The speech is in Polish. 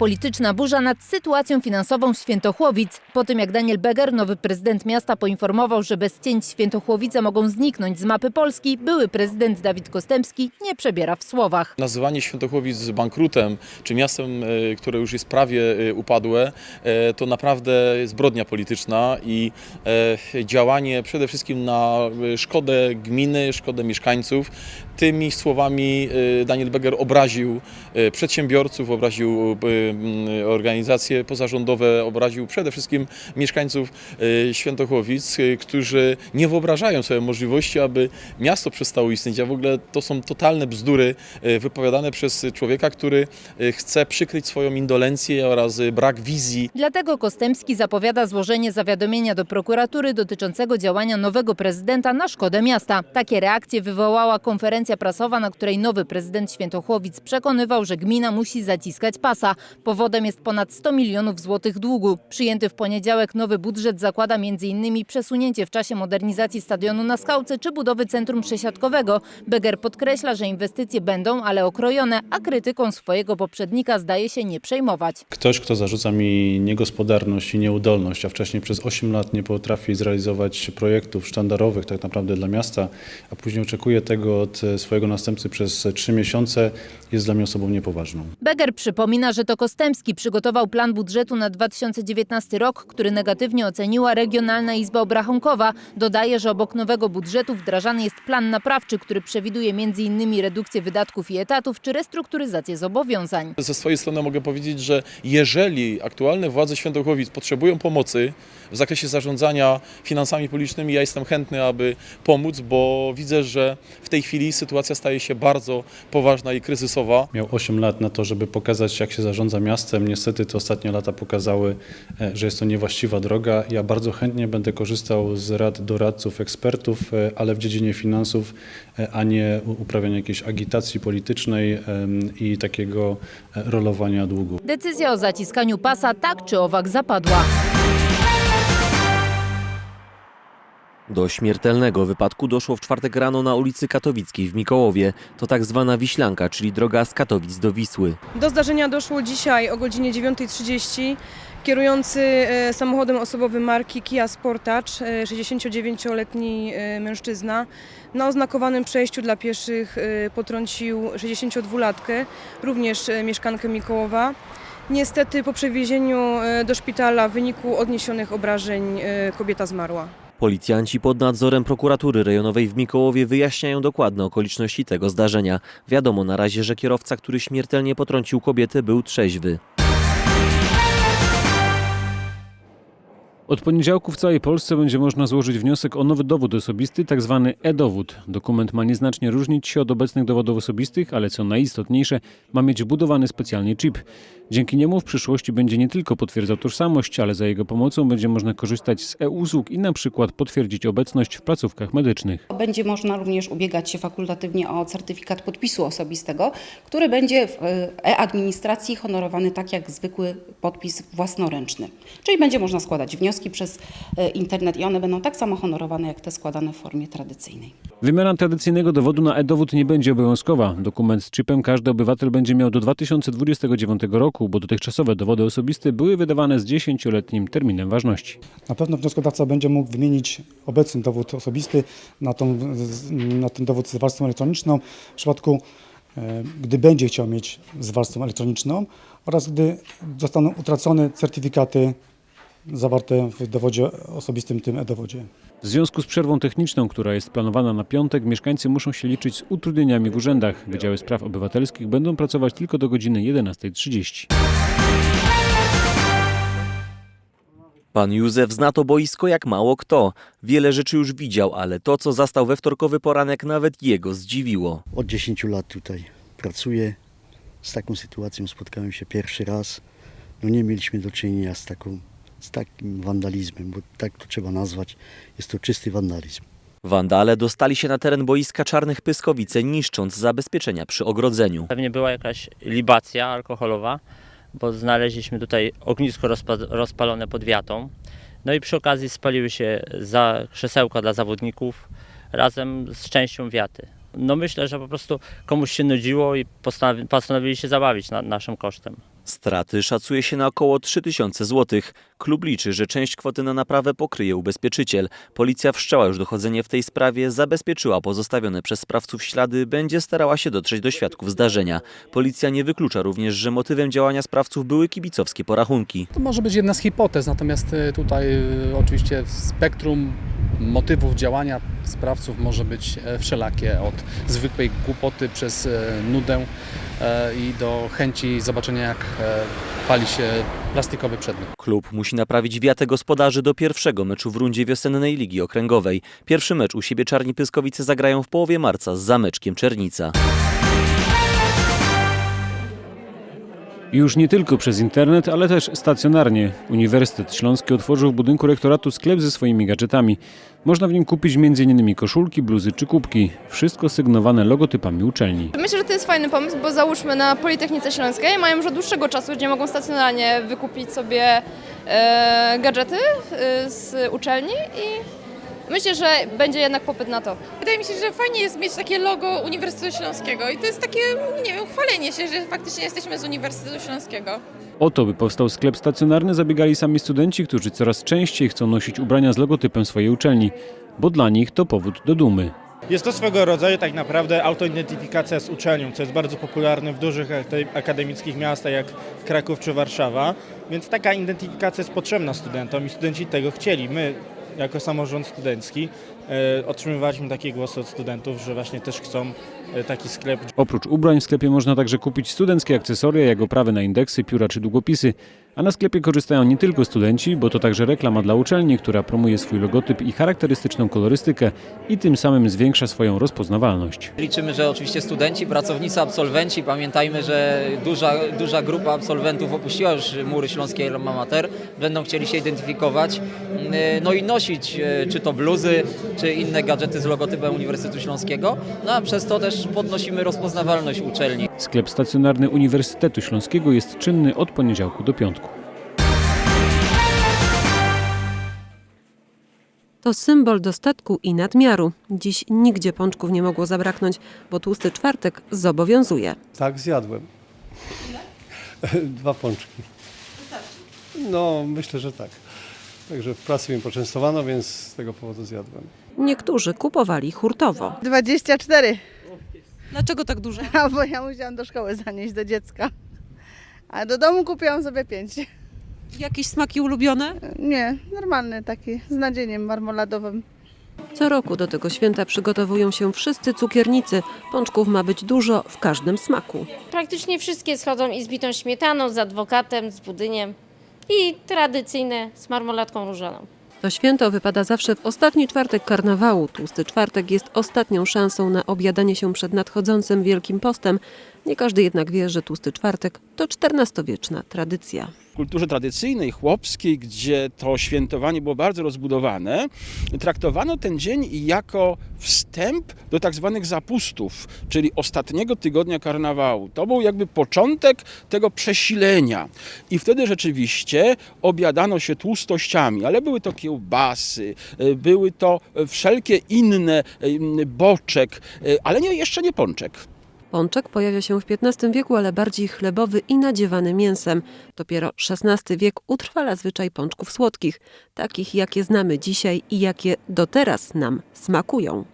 Polityczna burza nad sytuacją finansową Świętochłowic. Po tym jak Daniel Beger, nowy prezydent miasta, poinformował, że bez cięć Świętochłowice mogą zniknąć z mapy Polski, były prezydent Dawid Kostemski nie przebiera w słowach. Nazywanie Świętochłowic bankrutem, czy miastem, e, które już jest prawie e, upadłe, e, to naprawdę zbrodnia polityczna i działanie przede wszystkim na szkodę gminy, szkodę mieszkańców. Tymi słowami e, Daniel Beger obraził e, przedsiębiorców, obraził e, m, organizacje pozarządowe, obraził przede wszystkim mieszkańców Świętochłowic, którzy nie wyobrażają sobie możliwości, aby miasto przestało istnieć, a w ogóle to są totalne bzdury wypowiadane przez człowieka, który chce przykryć swoją indolencję oraz brak wizji Dlatego Kostemski zapowiada złożenie zawiadomienia do prokuratury dotyczącego działania nowego prezydenta na szkodę miasta. Takie reakcje wywołała konferencja prasowa, na której nowy prezydent Świętochłowic przekonywał, że gmina musi zaciskać pasa. Powodem jest ponad 100 milionów złotych długu. Przyjęty w poniedziałek nowy budżet zakłada m.in. przesunięcie w czasie modernizacji stadionu na Skałce czy budowy centrum przesiadkowego. Beger podkreśla, że inwestycje będą, ale okrojone, a krytyką swojego poprzednika zdaje się nie przejmować. Ktoś, kto zarzuca mi niegospodarność i nieudolność, a wcześniej przez 8 lat nie potrafi zrealizować projektów sztandarowych tak naprawdę dla miasta, a później oczekuje tego od swojego następcy przez 3 miesiące, jest dla mnie osobą niepoważną. Beger przypomina, że to Kostemski przygotował plan budżetu na 2019 rok, który negatywnie oceniła Regionalna Izba Obrachunkowa. Dodaje, że obok nowego budżetu wdrażany jest plan naprawczy, który przewiduje m.in. redukcję wydatków i etatów czy restrukturyzację zobowiązań. Ze swojej strony mogę powiedzieć, że jeżeli aktualne władze Świętochłowic potrzebują pomocy w zakresie zarządzania finansami publicznymi, ja jestem chętny, aby pomóc, bo widzę, że w tej chwili sytuacja staje się bardzo poważna i kryzysowa. Miał 8 lat na to, żeby pokazać, jak się zarządza miastem. Niestety te ostatnie lata pokazały, e, że jest to niewłaściwa droga. Ja bardzo chętnie będę korzystał z rad doradców, ekspertów, e, ale w dziedzinie finansów, e, a nie uprawiania jakiejś agitacji politycznej i takiego rolowania długu. Decyzja o zaciskaniu pasa tak czy owak zapadła. Do śmiertelnego wypadku doszło w czwartek rano na ulicy Katowickiej w Mikołowie. To tak zwana Wiślanka, czyli droga z Katowic do Wisły. Do zdarzenia doszło dzisiaj o godzinie 9.30. Kierujący e, samochodem osobowym marki Kia Sportage, e, 69-letni e, mężczyzna, na oznakowanym przejściu dla pieszych e, potrącił 62-latkę, również e, mieszkankę Mikołowa. Niestety po przewiezieniu e, do szpitala w wyniku odniesionych obrażeń e, kobieta zmarła. Policjanci pod nadzorem prokuratury rejonowej w Mikołowie wyjaśniają dokładne okoliczności tego zdarzenia. Wiadomo na razie, że kierowca, który śmiertelnie potrącił kobietę, był trzeźwy. Od poniedziałku w całej Polsce będzie można złożyć wniosek o nowy dowód osobisty, tzw. e-dowód. Dokument ma nieznacznie różnić się od obecnych dowodów osobistych, ale co najistotniejsze, ma mieć wbudowany specjalnie chip. Dzięki niemu w przyszłości będzie nie tylko potwierdzał tożsamość, ale za jego pomocą będzie można korzystać z e-usług i na przykład potwierdzić obecność w placówkach medycznych. Będzie można również ubiegać się fakultatywnie o certyfikat podpisu osobistego, który będzie w e, e-administracji honorowany tak jak zwykły podpis własnoręczny. Czyli będzie można składać wnioski przez e, internet i one będą tak samo honorowane jak te składane w formie tradycyjnej. Wymiana tradycyjnego dowodu na e-dowód nie będzie obowiązkowa. Dokument z chipem każdy obywatel będzie miał do 2029 roku, bo dotychczasowe dowody osobiste były wydawane z 10-letnim terminem ważności. Na pewno wnioskodawca będzie mógł wymienić obecny dowód osobisty na, tą, na ten dowód z warstwą elektroniczną w przypadku, e, gdy będzie chciał mieć z warstwą elektroniczną oraz gdy zostaną utracone certyfikaty zawarte w dowodzie osobistym, tym e-dowodzie. W związku z przerwą techniczną, która jest planowana na piątek, mieszkańcy muszą się liczyć z utrudnieniami w urzędach. Wydziały Spraw Obywatelskich będą pracować tylko do godziny 11.30. Pan Józef zna to boisko jak mało kto. Wiele rzeczy już widział, ale to, co zastał we wtorkowy poranek, nawet jego zdziwiło. Od 10 lat tutaj pracuję. Z taką sytuacją spotkałem się pierwszy raz. No nie mieliśmy do czynienia z, taką, z takim wandalizmem, bo tak to trzeba nazwać. Jest to czysty wandalizm. Wandale dostali się na teren boiska Czarnych Pyskowice, niszcząc zabezpieczenia przy ogrodzeniu. Pewnie była jakaś libacja alkoholowa, bo znaleźliśmy tutaj ognisko rozpa- rozpalone pod wiatą. No i przy okazji spaliły się za krzesełka dla zawodników razem z częścią wiaty. No myślę, że po prostu komuś się nudziło i postanowi- postanowili się zabawić na naszym kosztem. Straty szacuje się na około 3000 zł. Klub liczy, że część kwoty na naprawę pokryje ubezpieczyciel. Policja wszczęła już dochodzenie w tej sprawie, zabezpieczyła pozostawione przez sprawców ślady, będzie starała się dotrzeć do świadków zdarzenia. Policja nie wyklucza również, że motywem działania sprawców były kibicowskie porachunki. To może być jedna z hipotez, natomiast y, tutaj y, oczywiście spektrum motywów działania sprawców może być e, wszelakie, od zwykłej głupoty przez e, nudę i do chęci zobaczenia jak e, pali się plastikowy przedmiot. Klub musi naprawić wiatę gospodarzy do pierwszego meczu w rundzie wiosennej Ligi Okręgowej. Pierwszy mecz u siebie Czarni Pyskowice zagrają w połowie marca z Zameczkiem Czernica. Już nie tylko przez internet, ale też stacjonarnie. Uniwersytet Śląski otworzył w budynku rektoratu sklep ze swoimi gadżetami. Można w nim kupić m.in. koszulki, bluzy czy kubki. Wszystko sygnowane logotypami uczelni. Myślę, że to jest fajny pomysł, bo załóżmy na Politechnice Śląskiej mają już od dłuższego czasu, gdzie mogą stacjonarnie wykupić sobie e, gadżety e, z uczelni i myślę, że będzie jednak popyt na to. Wydaje mi się, że fajnie jest mieć takie logo Uniwersytetu Śląskiego i to jest takie, nie wiem, chwalenie się, że faktycznie jesteśmy z Uniwersytetu Śląskiego. O to, by powstał sklep stacjonarny, zabiegali sami studenci, którzy coraz częściej chcą nosić ubrania z logotypem swojej uczelni, bo dla nich to powód do dumy. Jest to swego rodzaju tak naprawdę autoidentyfikacja z uczelnią, co jest bardzo popularne w dużych akademickich miastach jak Kraków czy Warszawa, więc taka identyfikacja jest potrzebna studentom i studenci tego chcieli. My jako samorząd studencki otrzymywaliśmy takie głosy od studentów, że właśnie też chcą e, taki sklep, Oprócz ubrań w sklepie można także kupić studenckie akcesoria, jak oprawy na indeksy, pióra czy długopisy. A na sklepie korzystają nie tylko studenci, bo to także reklama dla uczelni, która promuje swój logotyp i charakterystyczną kolorystykę i tym samym zwiększa swoją rozpoznawalność. Liczymy, że oczywiście studenci, pracownicy, absolwenci, pamiętajmy, że duża, duża grupa absolwentów opuściła już mury śląskiej Alma Mater, będą chcieli się identyfikować, mm, no i nosić e, czy to bluzy, czy inne gadżety z logotypem Uniwersytetu Śląskiego, no a przez to też podnosimy rozpoznawalność uczelni. Sklep stacjonarny Uniwersytetu Śląskiego jest czynny od poniedziałku do piątku. To symbol dostatku i nadmiaru. Dziś nigdzie pączków nie mogło zabraknąć, bo tłusty czwartek zobowiązuje. Tak, zjadłem. Dwa pączki. No, myślę, że tak. Także w pracy mnie poczęstowano, więc z tego powodu zjadłem. Niektórzy kupowali hurtowo. 24. Dlaczego tak dużo? A bo ja musiałam do szkoły zanieść do dziecka. A do domu kupiłam sobie 5. Jakieś smaki ulubione? Nie, normalny taki z nadzieniem marmoladowym. Co roku do tego święta przygotowują się wszyscy cukiernicy. Pączków ma być dużo w każdym smaku. Praktycznie wszystkie schodzą i z bitą śmietaną, z adwokatem, z budyniem i tradycyjne z marmolatką różaną. To święto wypada zawsze w ostatni czwartek karnawału. Tłusty czwartek jest ostatnią szansą na objadanie się przed nadchodzącym Wielkim Postem. Nie każdy jednak wie, że tłusty czwartek to XIV-wieczna tradycja. Kulturze tradycyjnej, chłopskiej, gdzie to świętowanie było bardzo rozbudowane, traktowano ten dzień jako wstęp do tak zwanych zapustów, czyli ostatniego tygodnia karnawału. To był jakby początek tego przesilenia. I wtedy rzeczywiście obiadano się tłustościami, ale były to kiełbasy, y, były to wszelkie inne y, boczek, y, ale nie, jeszcze nie pączek. Pączek pojawia się w XV wieku, ale bardziej chlebowy i nadziewany mięsem. Dopiero XVI wiek utrwala zwyczaj pączków słodkich, takich jakie znamy dzisiaj i jakie do teraz nam smakują.